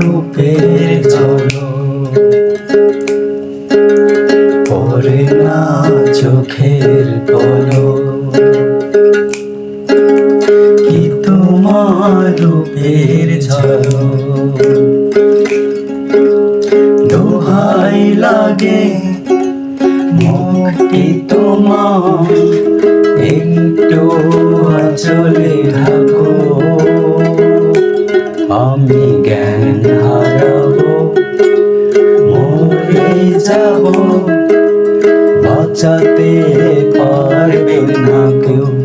রূপের ঝলক? পরে না চোখের পলক। কি তোমার রূপের দোহাই লাগে। মুক্তি তোমার একটু চলে থাকো আমি জ্ঞান হারাবো, মরে যাব। বাঁচাতে পারবে না কেউ।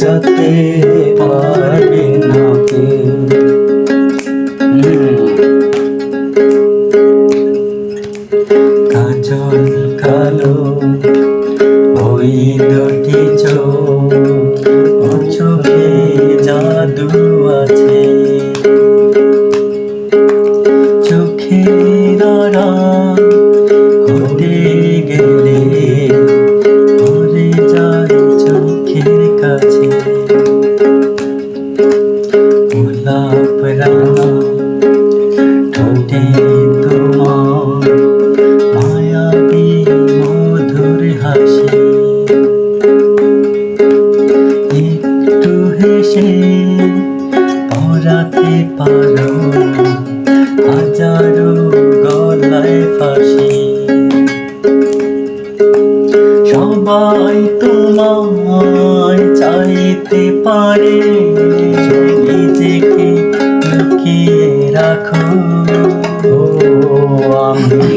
বাঁচাতে পারে না। কাজল কালো ওই দুটি চোখ চোখে জাদু হেসে পড়াতে পারো হাজারো গলায় ফাঁসি। সবাই তোমায় চাইতে পারে নিজেকে লুকিয়ে রাখো। আমি